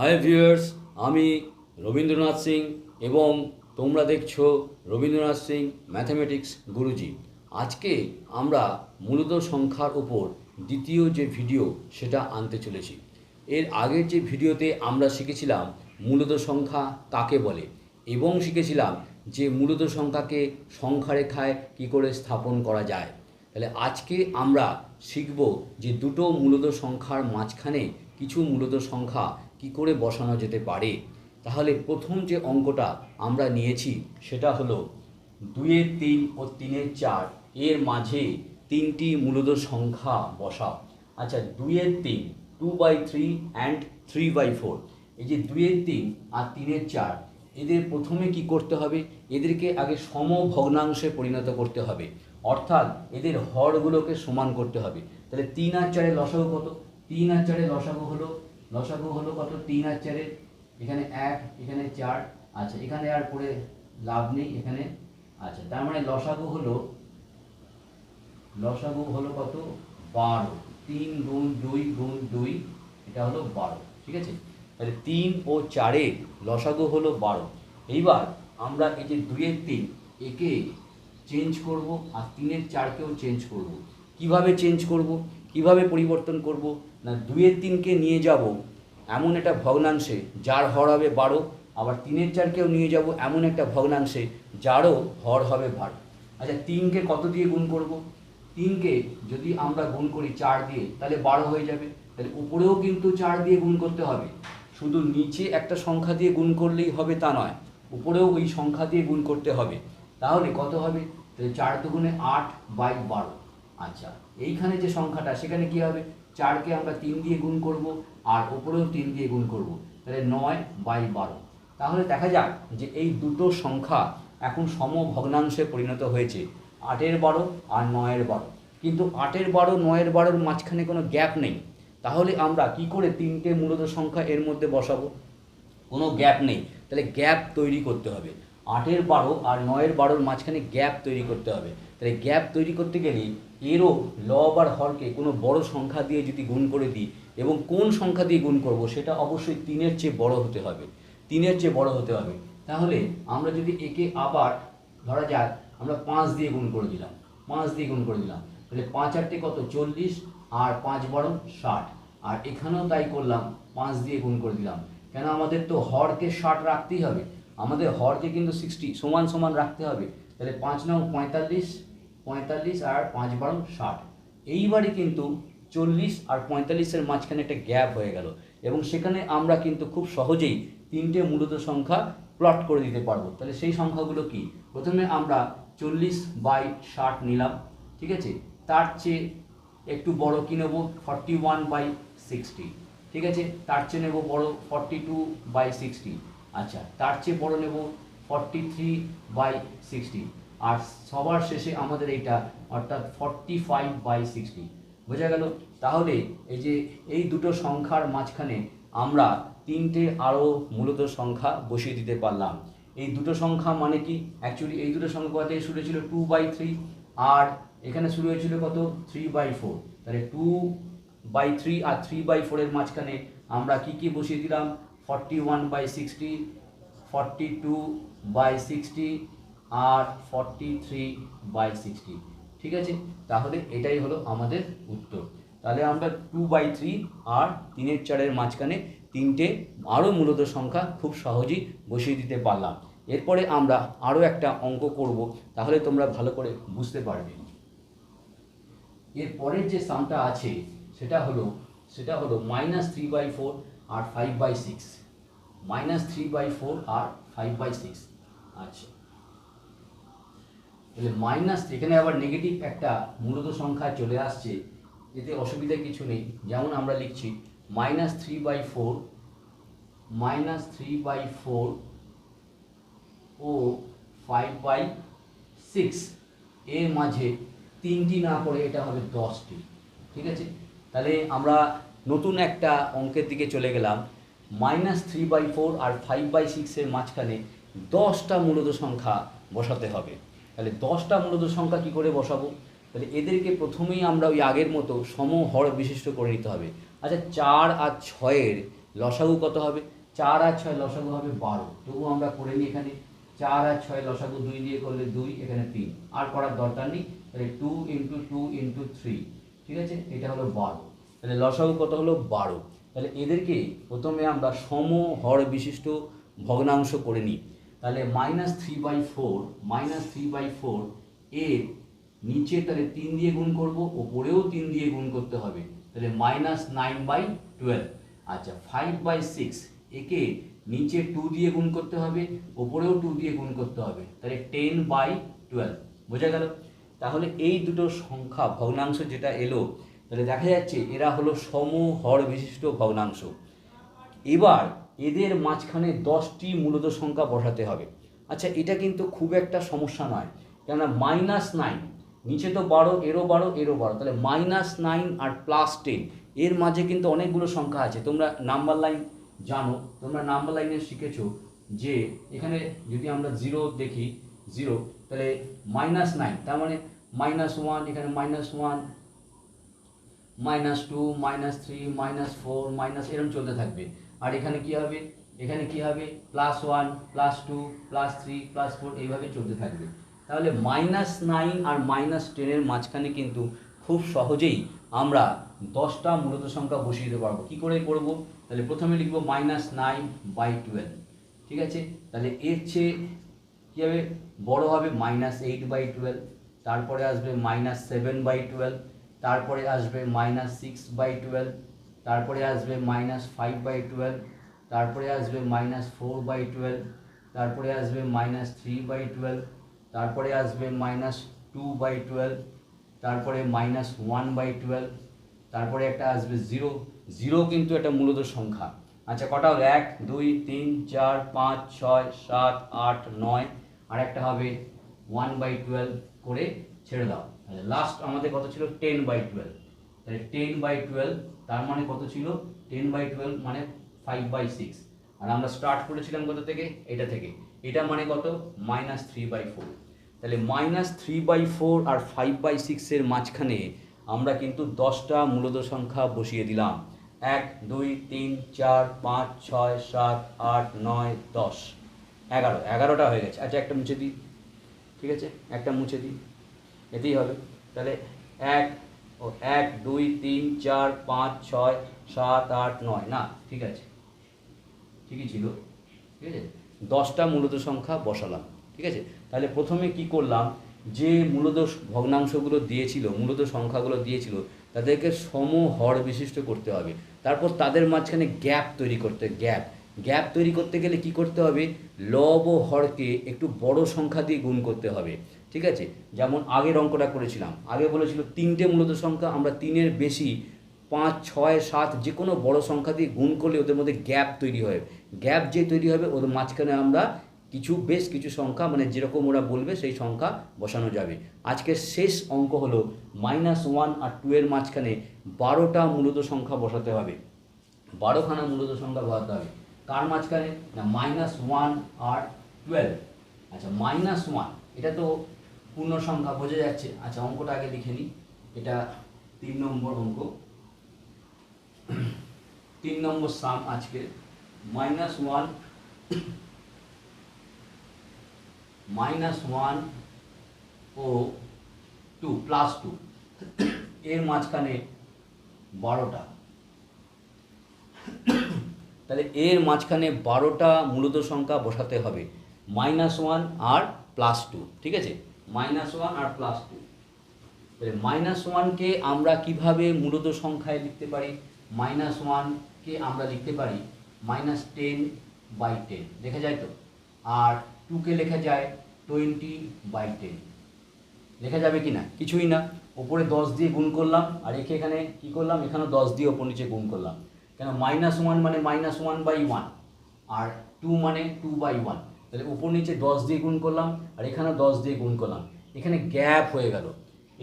Hi viewers, আমি রবীন্দ্রনাথ সিং এবং তোমরা দেখছ রবীন্দ্রনাথ সিং, ম্যাথামেটিক্স গুরুজি। আজকে আমরা মূলত সংখ্যার উপর দ্বিতীয় যে ভিডিও সেটা আনতে চলেছি। এর আগের যে ভিডিওতে আমরা শিখেছিলাম মূলত সংখ্যা কাকে বলে এবং শিখেছিলাম যে মূলত সংখ্যাকে সংখ্যারেখায় কী করে স্থাপন করা যায়। তাহলে আজকে আমরা শিখব যে দুটো মূলত সংখ্যার মাঝখানে কিছু মূলত সংখ্যা কি করে বসানো যেতে পারে? তাহলে প্রথম যে অঙ্কটা আমরা নিয়েছি সেটা হলো দুইয়ের তিন ও তিনের চার, এর মাঝে তিনটি মূলত সংখ্যা বসাও। আচ্ছা দুইয়ের তিন two by three and three by four এই যে দুইয়ের তিন আর তিনের চার, এদের প্রথমে কি করতে হবে? এদেরকে আগে সম ভগ্নাংশে পরিণত করতে হবে। অর্থাৎ এদের হরগুলোকে সমান করতে হবে। তাহলে তিন আর চারে লসাগু কত? তিন আর চারে লসাগু হলো লসাগু হলো কত? তিন আর চারে। এখানে এক, এখানে চার। আচ্ছা এখানে আর পরে লাভ নেই, এখানে আচ্ছা তার মানে লসাগু হলো লসাগু হলো কত? বারো। তিন গুণ দুই গুণ দুই, এটা হলো বারো, ঠিক আছে? তাহলে তিন ও চারে লসাগু হলো বারো। এইবার আমরা এই যে দুইয়ের তিন, একে চেঞ্জ করব, আর তিনের চারকেও চেঞ্জ করব। কীভাবে চেঞ্জ করব? কীভাবে পরিবর্তন করব? না দুইয়ের তিনকে নিয়ে যাব, এমন একটা ভগ্নাংশে, যার হর হবে বারো, আবার তিনের চারকেও নিয়ে যাব, এমন একটা ভগ্নাংশে, যারও হর হবে বারো। আচ্ছা তিনকে কত দিয়ে গুণ করব? তিনকে যদি আমরা গুণ করি চার দিয়ে, তাহলে বারো হয়ে যাবে। তাহলে উপরেও কিন্তু চার দিয়ে গুণ করতে হবে। শুধু নিচে একটা সংখ্যা দিয়ে গুণ করলেই হবে তা নয়, উপরেও ওই সংখ্যা দিয়ে গুণ করতে হবে। তাহলে কত হবে? তাহলে চার দুগুণে আট বাই বারো। আচ্ছা এইখানে যে সংখ্যাটা, সেখানে কি হবে? চারকে আমরা তিন দিয়ে গুণ করব, আর উপরেও তিন দিয়ে গুণ করব। তাহলে নয় বাই বারো। তাহলে দেখা যাক যে এই দুটো সংখ্যা এখন সম ভগ্নাংশে পরিণত হয়েছে। আটের বারো আর নয়ের বারো। কিন্তু আটের বারো, নয়ের বারোর মাঝখানে কোনো গ্যাপ নেই। তাহলে আমরা কি করে তিনটে মূলত সংখ্যা এর মধ্যে বসাবো? কোনো গ্যাপ নেই। তাহলে গ্যাপ তৈরি করতে হবে। আটের বারো আর নয়ের বারোর মাঝখানে গ্যাপ তৈরি করতে হবে। তাহলে গ্যাপ তৈরি করতে গেলে এরও লব আর হরকে কোনো বড় সংখ্যা দিয়ে যদি গুণ করে দিই, এবং কোন সংখ্যা দিয়ে গুণ করব সেটা অবশ্যই তিনের চেয়ে বড় হতে হবে। তিনের চেয়ে বড় হতে হবে। তাহলে আমরা যদি একে আবার ধরা যাক, আমরা পাঁচ দিয়ে গুণ করে দিলাম। পাঁচ দিয়ে গুণ করে দিলাম। তাহলে পাঁচ আটটে কত? চল্লিশ। আর পাঁচ বারো ষাট। আর এখানেও তাই করলাম, পাঁচ দিয়ে গুণ করে দিলাম। কেন আমাদের তো হরকে ষাট রাখতেই হবে? আমাদের হরকে কিন্তু সিক্সটি সমান সমান রাখতে হবে। তাহলে পাঁচ নং পঁয়তাল্লিশ। পঁয়তাল্লিশ আর পাঁচ বারো ষাট। এইবারে কিন্তু চল্লিশ আর পঁয়তাল্লিশের মাঝখানে একটা গ্যাপ হয়ে গেল এবং সেখানে আমরা কিন্তু খুব সহজেই তিনটে মূলত সংখ্যা প্লট করে দিতে পারব। তাহলে সেই সংখ্যাগুলো কি? প্রথমে আমরা চল্লিশ বাই ষাট নিলাম, ঠিক আছে? তার চেয়ে একটু বড় কি নেব? ফর্টি ওয়ান বাই সিক্সটি, ঠিক আছে? তার চেয়ে নেব বড় ফর্টি টু বাই সিক্সটি। আচ্ছা তার চেয়ে বড় নেব ফর্টি থ্রি বাই সিক্সটি। আর সবার শেষে আমাদের এইটা, অর্থাৎ ফর্টি ফাইভ বাই সিক্সটি বোঝা গেল? তাহলে এই যে এই দুটো সংখ্যার মাঝখানে আমরা তিনটে আরও মূলত সংখ্যা বসিয়ে দিতে পারলাম। এই দুটো সংখ্যা মানে কি? অ্যাকচুয়ালি এই দুটো সংখ্যা কথা শুরু হয়েছিল টু বাই থ্রি আর এখানে শুরু হয়েছিল কত? থ্রি বাই ফোর তাহলে টু বাই থ্রি আর থ্রি বাই ফোরের মাঝখানে আমরা কি কি বসিয়ে দিলাম? Forty one by sixty forty two by sixty R forty three by sixty ঠিক আছে? তাহলে এটাই হলো আমাদের উত্তর। তাহলে আমরা টু বাই থ্রি আর তিনের চারের মাঝখানে তিনটে আরও মূলত সংখ্যা খুব সহজেই বসিয়ে দিতে পারলাম। এরপরে আমরা আরও একটা অঙ্ক করব, তাহলে তোমরা ভালো করে বুঝতে পারবে। এর পরের যে সামটা আছে, সেটা হলো সেটা হলো minus three by four R five by six minus three by four R five by six আচ্ছা। তাহলে মাইনাস এখানে আবার নেগেটিভ একটা মূলত সংখ্যা চলে আসছে, এতে অসুবিধা কিছু নেই। যেমন আমরা লিখছি minus three by four minus three by four O five by six এর মাঝে তিনটি না করে এটা হবে দশটি। ঠিক আছে? তাহলে আমরা নতুন একটা অঙ্কের দিকে চলে গেলাম। মাইনাস থ্রি বাই ফোর আর ফাইভ বাই সিক্সের মাঝখানে দশটা মূলত সংখ্যা বসাতে হবে। তাহলে দশটা মূলত সংখ্যা কি করে বসাবো? তাহলে এদেরকে প্রথমেই আমরা ওই আগের মতো সম হর বিশিষ্ট করে নিতে হবে। আচ্ছা চার আর ছয়ের লসাগু কত হবে? চার আর ছয় লসাগু হবে বারো। তবু আমরা করে নিই এখানে। চার আর ছয় লসাগু দুই দিয়ে করলে দুই, এখানে তিন। আর করার দরকার নেই। তাহলে two into two into three ঠিক আছে? এটা হলো বারো। তাহলে লসাগু কত হলো? বারো। তাহলে এদেরকে প্রথমে আমরা সম হর বিশিষ্ট ভগ্নাংশ করে নিই। তাহলে minus three by four minus three by four এর নিচে তাহলে তিন দিয়ে গুণ করব, ওপরেও তিন দিয়ে গুণ করতে হবে। তাহলে মাইনাস নাইন বাই টুয়েলভ আচ্ছা ফাইভ বাই সিক্স একে নিচে টু দিয়ে গুণ করতে হবে, ওপরেও টু দিয়ে গুণ করতে হবে। তাহলে টেন বাই টুয়েলভ বোঝা গেল? তাহলে এই দুটো সংখ্যা ভগ্নাংশ যেটা এলো, তাহলে দেখা যাচ্ছে এরা হলো সমহর বিশিষ্ট ভগ্নাংশ। এবার এদের মাঝখানে দশটি মূলত সংখ্যা বসাতে হবে। আচ্ছা এটা কিন্তু খুব একটা সমস্যা নয়। কেননা মাইনাস নাইন নিচে তো বারো, এরও বারো এরও বারো। তাহলে মাইনাস নাইন আর প্লাস টেন এর মাঝে কিন্তু অনেকগুলো সংখ্যা আছে। তোমরা নাম্বার লাইন জানো, তোমরা নাম্বার লাইনে শিখেছো যে এখানে যদি আমরা জিরো দেখি জিরো তাহলে মাইনাস নাইন তার মানে মাইনাস ওয়ান এখানে minus one minus two minus three minus four minus এরকম চলতে থাকবে। আর এখানে কি হবে? এখানে কি হবে? Plus one plus two plus three plus four এইভাবে চলতে থাকবে। তাহলে মাইনাস নাইন আর মাইনাস টেনের মাঝখানে কিন্তু খুব সহজেই আমরা দশটা মূলত সংখ্যা বসিয়ে দিতে পারব। কী করে করব? তাহলে প্রথমে লিখব মাইনাস নাইন বাই টুয়েলভ ঠিক আছে? তাহলে এর চেয়ে কী হবে? বড়ো হবে মাইনাস এইট বাই টুয়েলভ তারপরে আসবে মাইনাস সেভেন বাই টুয়েলভ তারপরে আসবে মাইনাস সিক্স বাই টুয়েলভ তারপরে আসবে মাইনাস ফাইভ বাই টুয়েলভ তারপরে আসবে মাইনাস ফোর বাই টুয়েলভ তারপরে আসবে মাইনাস থ্রি বাই টুয়েলভ তারপরে আসবে মাইনাস টু বাই টুয়েলভ তারপরে মাইনাস ওয়ান বাই টুয়েলভ তারপরে একটা আসবে জিরো জিরো কিন্তু একটা মূলত সংখ্যা। আচ্ছা কটা হলো? এক, দুই, তিন, চার, পাঁচ, ছয়, সাত, আট, নয়, আর একটা হবে ওয়ান বাই টুয়েলভ করে ছেড়ে দাও। লাস্ট আমাদের কত ছিল? টেন বাই টুয়েলভ তাহলে টেন বাই টুয়েলভ তার মানে কত ছিল? টেন বাই টুয়েলভ মানে ফাইভ বাই সিক্স আর আমরা স্টার্ট করেছিলাম কত থেকে? এটা থেকে। এটা মানে কত? মাইনাস থ্রি বাই ফোর তাহলে মাইনাস থ্রি বাই ফোর আর ফাইভ বাই সিক্সের মাঝখানে আমরা কিন্তু দশটা মূলত সংখ্যা বসিয়ে দিলাম। এক, দুই, তিন, চার, পাঁচ, ছয়, সাত, আট, নয়, দশ। এগারো। এগারোটা হয়ে গেছে। আচ্ছা একটা মুছে দিই। ঠিক আছে? একটা মুছে দিই। এতেই হবে। তাহলে এক ও এক, দুই, তিন, চার, পাঁচ, ছয়, সাত, আট, নয়। না, ঠিক আছে। ঠিকই ছিল। ঠিক আছে? দশটা মূলত সংখ্যা বসালাম। ঠিক আছে? তাহলে প্রথমে কি করলাম? যে মূলত ভগ্নাংশগুলো দিয়েছিল, মূলত সংখ্যাগুলো দিয়েছিল, তাদেরকে সম হর বিশিষ্ট করতে হবে। তারপর তাদের মাঝখানে গ্যাপ তৈরি করতে, গ্যাপ। গ্যাপ তৈরি করতে গেলে কি করতে হবে? লব ও হরকে একটু বড় সংখ্যা দিয়ে গুণ করতে হবে। ঠিক আছে? যেমন আগের অঙ্কটা করেছিলাম। আগে বলেছিল তিনটে মূলত সংখ্যা, আমরা তিনের বেশি পাঁচ, ছয়, সাত যে কোনো বড় সংখ্যা দিয়ে গুণ করলে ওদের মধ্যে গ্যাপ তৈরি হয়। গ্যাপ যে তৈরি হবে ওদের মাঝখানে আমরা কিছু বেশ কিছু সংখ্যা মানে যেরকম ওরা বলবে, সেই সংখ্যা বসানো যাবে। আজকের শেষ অঙ্ক হলো মাইনাস ওয়ান আর টু এর মাঝখানে বারোটা মূলত সংখ্যা বসাতে হবে। বারোখানা মূলত সংখ্যা বসাতে হবে। কার মাঝখানে? না মাইনাস ওয়ান আর টুয়েলভ আচ্ছা মাইনাস ওয়ান এটা তো পূর্ণ সংখ্যা, বোঝা যাচ্ছে। আচ্ছা অঙ্কটা আগে লিখে নিই। এটা তিন নম্বর অঙ্ক। তিন নম্বর সাম আজকে। মাইনাস ওয়ান মাইনাস ওয়ান ও টু প্লাস টু এর মাঝখানে বারোটা। তাহলে এর মাঝখানে বারোটা মূলত সংখ্যা বসাতে হবে। মাইনাস ওয়ান আর প্লাস টু ঠিক আছে? মাইনাস ওয়ান আর প্লাস টু তাহলে মাইনাস ওয়ানকে আমরা কীভাবে মূলত সংখ্যায় লিখতে পারি? মাইনাস ওয়ানকে আমরা লিখতে পারি মাইনাস টেন বাই টেন লেখা যায় তো? আর টুকে লেখা যায় টোয়েন্টি বাই টেন লেখা যাবে কি না কিছুই না। ওপরে দশ দিয়ে গুণ করলাম, আর একে এখানে কী করলাম? এখানে দশ দিয়ে ওপর নিচে গুণ করলাম। কেন? মাইনাস ওয়ান মানে মাইনাস ওয়ান বাই ওয়ান আর টু মানে টু বাই ওয়ান তাহলে উপর নিচে দশ দিয়ে গুণ করলাম আর এখানে দশ দিয়ে গুণ করলাম। এখানে গ্যাপ হয়ে গেল।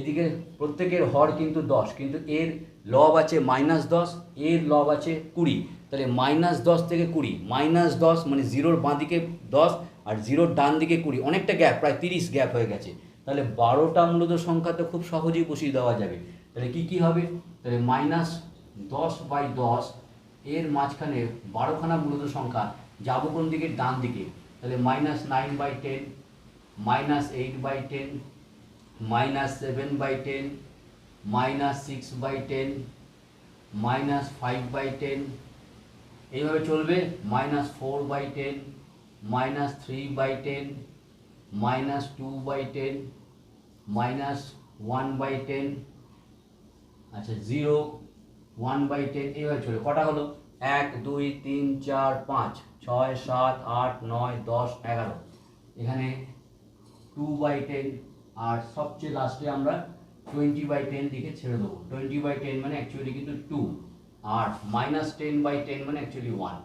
এদিকে প্রত্যেকের হর কিন্তু দশ, কিন্তু এর লব আছে মাইনাস দশ, এর লব আছে কুড়ি। তাহলে মাইনাস দশ থেকে কুড়ি মাইনাস দশ মানে জিরোর বাঁ দিকে দশ আর জিরোর ডান দিকে কুড়ি। অনেকটা গ্যাপ প্রায় তিরিশ গ্যাপ হয়ে গেছে। তাহলে বারোটা মূলত সংখ্যা তো খুব সহজেই বসিয়ে দেওয়া যাবে। তাহলে কি কি হবে? তাহলে মাইনাস দশ বাই দশ এর মাঝখানে বারোখানা মূলত সংখ্যা যাব কোন দিকে ডান দিকে। তাহলে minus nine by ten minus eight by ten minus seven by ten minus six by ten minus five by ten এইভাবে চলবে minus four by ten minus three by ten minus two by ten minus one by ten আচ্ছা zero one by ten এইভাবে চলে। কটা হলো? এক, দুই, তিন, চার, পাঁচ, ছয়, সাত, আট, নয়, দশ, এগারো। এখানে টু বাই টেন আর সবচেয়ে লাস্টে আমরা টোয়েন্টি বাই টেন লিখে ছেড়ে দেবো। টোয়েন্টি বাই টেন মানে অ্যাকচুয়ালি কিন্তু টু আর মাইনাস টেন বাই টেন মানে অ্যাকচুয়ালি ওয়ান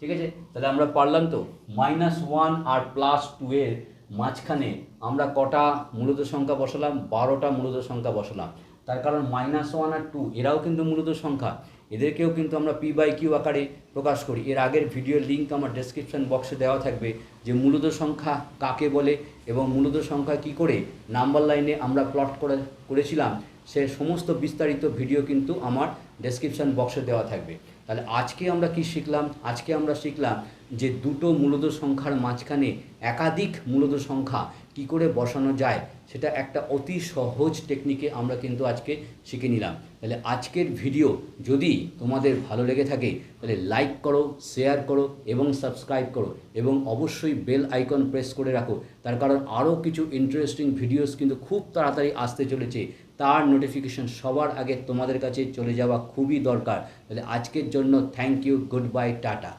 ঠিক আছে? তাহলে আমরা পারলাম তো? মাইনাস ওয়ান আর প্লাস টু এর মাঝখানে আমরা কটা মূলত সংখ্যা বসালাম? বারোটা মূলত সংখ্যা বসালাম। তার কারণ মাইনাস ওয়ান আর টু এরাও কিন্তু মূলত সংখ্যা। এদেরকেও কিন্তু আমরা পি বাই কিউ আকারে প্রকাশ করি। এর আগের ভিডিওর লিঙ্ক আমার ডেসক্রিপশন বক্সে দেওয়া থাকবে যে মূলত সংখ্যা কাকে বলে এবং মূলত সংখ্যা কি করে। নাম্বার লাইনে আমরা প্লট করে, করেছিলাম। সে সমস্ত বিস্তারিত ভিডিও কিন্তু আমার ডেসক্রিপশন বক্সে দেওয়া থাকবে। তাহলে আজকে আমরা কি শিখলাম? আজকে আমরা শিখলাম যে দুটো মূলত সংখ্যার মাঝখানে একাধিক মূলত সংখ্যা কি করে বসানো যায়। সেটা একটা অতি সহজ টেকনিকে আমরা কিন্তু আজকে শিখে নিলাম। তাহলে আজকের ভিডিও যদি তোমাদের ভালো লেগে থাকে, তাহলে লাইক করো শেয়ার করো এবং সাবস্ক্রাইব করো এবং অবশ্যই বেল আইকন প্রেস করে রাখো। তার কারণ আরও কিছু ইন্টারেস্টিং ভিডিওস কিন্তু খুব তাড়াতাড়ি আসতে চলেছে। তার নোটিফিকেশন সবার আগে তোমাদের কাছে চলে যাওয়া খুবই দরকার। তাহলে আজকের জন্য thank you good bye tata.